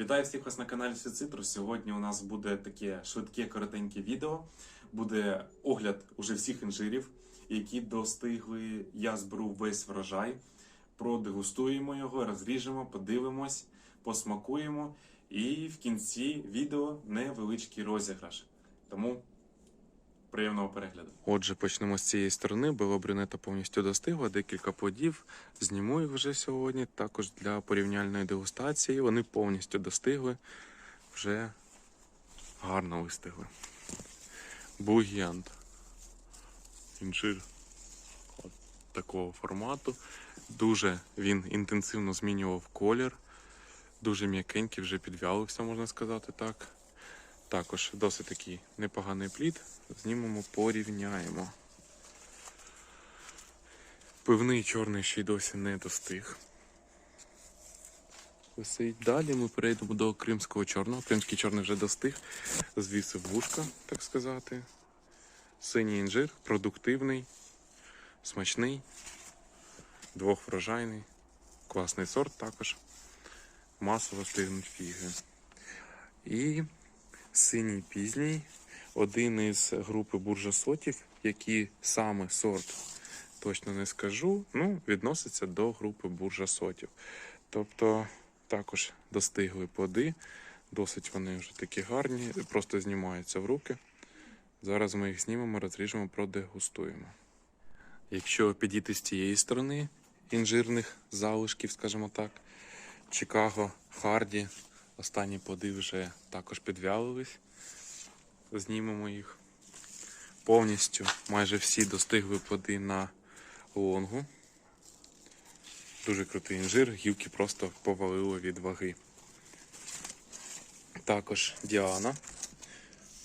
Вітаю всіх вас на каналі Свіцитру. Сьогодні у нас буде таке швидке коротеньке відео. Буде огляд уже всіх інжирів, які достигли. Я зберу весь врожай. Продегустуємо його, розріжемо, подивимось, посмакуємо. І в кінці відео невеличкий розіграш. Тому приємного перегляду. Отже, почнемо з цієї сторони. Белобрюнета повністю достигла, декілька плодів. Зніму їх вже сьогодні. Також для порівняльної дегустації. Вони повністю достигли, вже гарно вистигли. Бугіант. Інжир от такого формату. Дуже він інтенсивно змінював колір. Дуже м'якенький, вже підвялився, можна сказати так. Також досить такий непоганий плід. Знімемо, порівняємо. Пивний чорний ще й досі не достиг. Далі ми перейдемо до кримського чорного. Кримський чорний вже достиг. Звісив вушка, так сказати. Синій інжир, продуктивний, смачний, двохврожайний, класний сорт також. Масово стигнуть фіги. І синій пізній, один із групи буржасотів, які саме сорт точно не скажу, ну, відноситься до групи буржасотів. Тобто також достигли плоди, досить вони вже такі гарні, просто знімаються в руки. Зараз ми їх знімемо, розріжемо, продегустуємо. Якщо підійти з цієї сторони інжирних залишків, скажімо так, Чикаго, Харді, останні плоди вже також підвялились. Знімемо їх. Повністю майже всі достигли плоди на лонгу. Дуже крутий інжир, гілки просто повалило від ваги. Також Діана.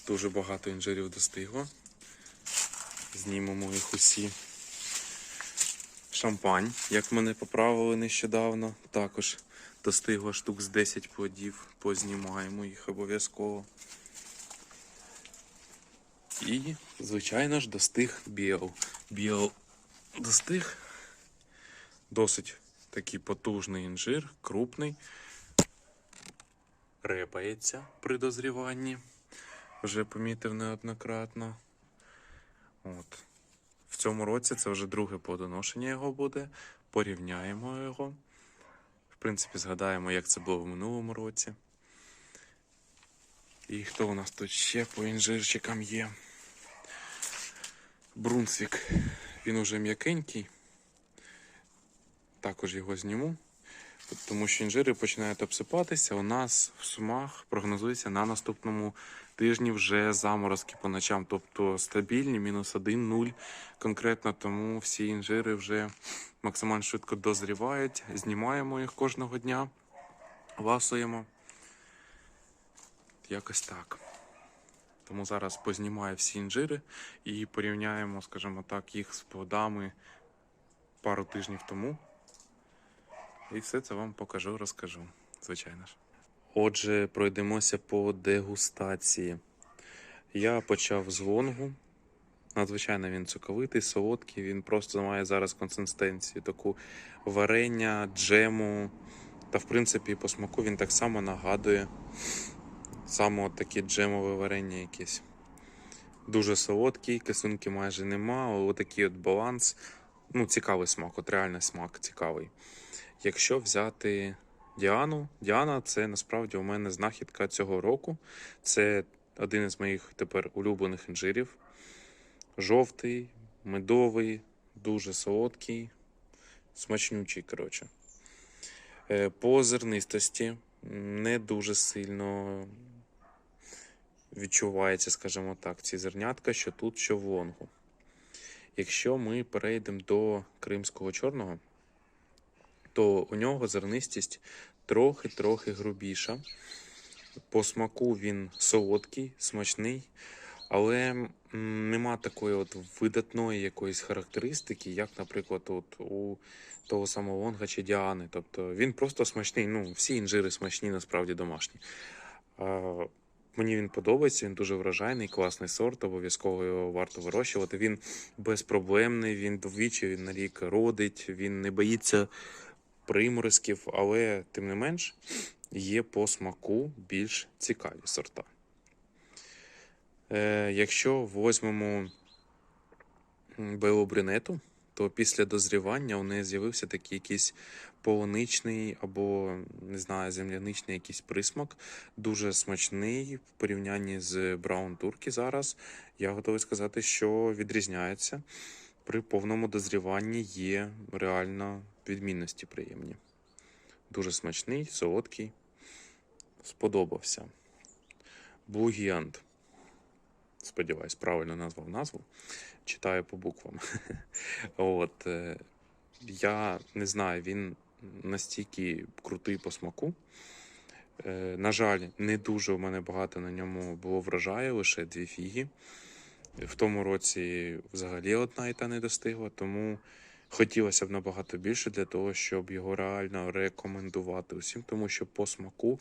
Дуже багато інжирів достигло. Знімемо їх усі. Шампань, як мене поправили нещодавно, також достигло штук з 10 плодів. Познімаємо їх обов'язково. І, звичайно ж, достиг біл. Біл достиг. Досить такий потужний інжир, крупний. Репається при дозріванні. Вже помітив неоднократно. От. В цьому році це вже друге плодоношення його буде. Порівняємо його. Принципі, згадаємо, як це було в минулому році. І хто у нас тут ще по інжирчикам є? Брунсвік. Він уже м'якенький. Також його зніму. Тому що інжири починають обсипатися. У нас в сумах прогнозується на наступному тижні вже заморозки по ночам. Тобто стабільні, мінус 1, 0 конкретно. Тому всі інжири вже максимально швидко дозрівають. Знімаємо їх кожного дня, ласуємо. Якось так. Тому зараз познімаю всі інжири і порівняємо, скажімо так, їх з плодами пару тижнів тому. І все це вам покажу, розкажу, звичайно ж. Отже, пройдемося по дегустації. Я почав з лонгу. Надзвичайно він соковитий, солодкий. Він просто має зараз консистенцію таку варення, джему. Та, в принципі, по смаку він так само нагадує саме таке джемове варення якесь. Дуже солодкий, кисунки майже нема, отакий от баланс. Ну, цікавий смак, от реально смак цікавий. Якщо взяти Діану, Діана це насправді у мене знахідка цього року. Це один із моїх тепер улюблених інжирів. Жовтий, медовий, дуже солодкий, смачнючий, коротше. Е, По зернистості не дуже сильно відчувається, скажімо так, ці зернятка, що тут, що в лонгу. Якщо ми перейдемо до кримського чорного, то у нього зернистість трохи-трохи грубіша. По смаку він солодкий, смачний, але нема такої от видатної якоїсь характеристики, як, наприклад, от у того самого Лонга чи Діани. Тобто він просто смачний. Ну, всі інжири смачні, насправді домашні. Мені він подобається, він дуже вражайний, класний сорт, обов'язково його варто вирощувати. Він безпроблемний, він двічі він на рік родить, він не боїться приморозків, але тим не менш, є по смаку більш цікаві сорта. Е, якщо візьмемо белобрюнету, то після дозрівання у неї з'явився такий якийсь полуничний або, не знаю, земляничний якийсь присмак. Дуже смачний в порівнянні з Браун Туркі зараз. Я готовий сказати, що відрізняється. При повному дозріванні є реально відмінності приємні. Дуже смачний, солодкий. Сподобався. Giant. Сподіваюсь, правильно назвав назву. Читаю по буквам. От, е, я не знаю, він настільки крутий по смаку. Е, На жаль, не дуже у мене багато на ньому було врожаю, лише дві фіги. В тому році взагалі одна і та не достигла, тому хотілося б набагато більше для того, щоб його реально рекомендувати усім, тому що по смаку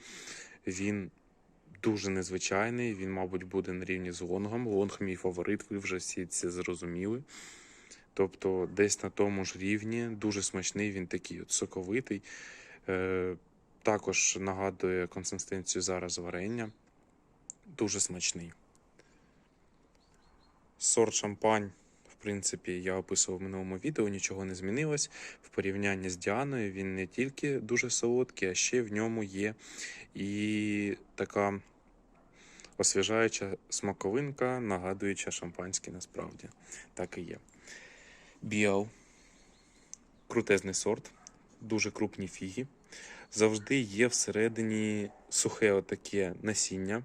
він дуже незвичайний. Він, мабуть, буде на рівні з лонгом. Лонг мій фаворит, ви вже всі це зрозуміли. Тобто, десь на тому ж рівні, дуже смачний, він такий от соковитий. Е, також нагадує консистенцію зараз варення. Дуже смачний. Сорт шампань, принципі, я описував в минулому відео, нічого не змінилось. В порівнянні з Діаною він не тільки дуже солодкий, а ще в ньому є і така освіжаюча смаковинка, нагадуюча шампанське насправді. Так і є. Біал. Крутезний сорт, дуже крупні фіги. Завжди є всередині сухе отаке насіння.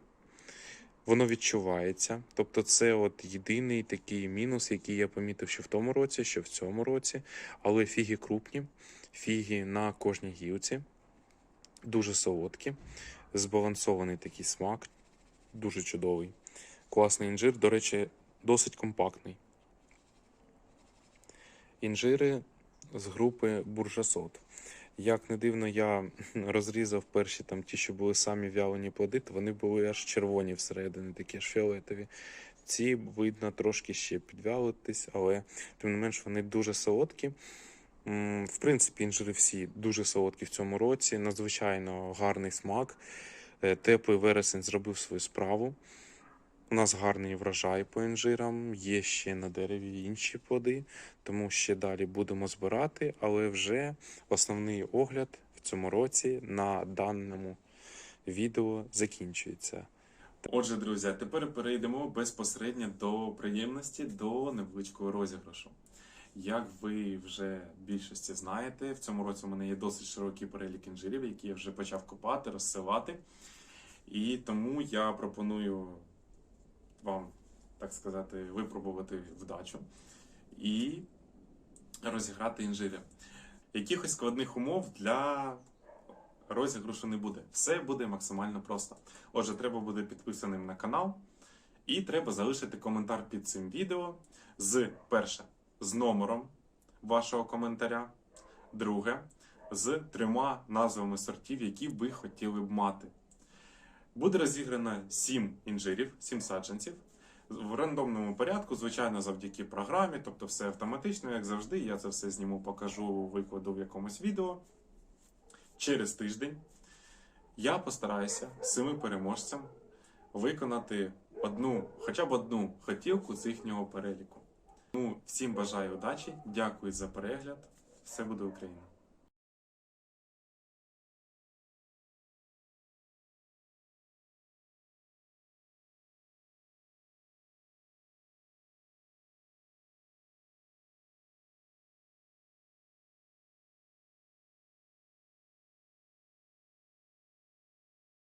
Воно відчувається. Тобто, це от єдиний такий мінус, який я помітив, що в тому році, що в цьому році. Але фіги крупні, фіги на кожній гілці, дуже солодкі, збалансований такий смак, дуже чудовий. Класний інжир, до речі, досить компактний. Інжири з групи буржасот. Як не дивно, я розрізав перші там ті, що були самі вялені плоди, то вони були аж червоні всередині, такі аж фіолетові. Ці видно трошки ще підвялитись, але тим не менш вони дуже солодкі. В принципі, інжири всі дуже солодкі в цьому році. Надзвичайно гарний смак. Е, Теплий вересень зробив свою справу. У нас гарний врожай по інжирам, є ще на дереві інші плоди, тому ще далі будемо збирати, але вже основний огляд в цьому році на даному відео закінчується. Отже, друзі, тепер перейдемо безпосередньо до приємності, до невеличкого розіграшу. Як ви вже більшості знаєте, в цьому році у мене є досить широкий перелік інжирів, які я вже почав копати, розсилати. І тому я пропоную вам, так сказати, випробувати вдачу і розіграти інжири. Якихось складних умов для розіграшу не буде. Все буде максимально просто. Отже, треба бути підписаним на канал, і треба залишити коментар під цим відео з перше з номером вашого коментаря, друге з трьома назвами сортів, які ви хотіли б мати. Буде розіграно 7 інжирів, 7 саджанців в рандомному порядку, звичайно, завдяки програмі, тобто все автоматично, як завжди. Я це все зніму, покажу, викладу в якомусь відео. Через тиждень я постараюся семи переможцям виконати одну, хоча б одну хотілку з їхнього переліку. Ну, всім бажаю удачі, дякую за перегляд. Все буде Україна!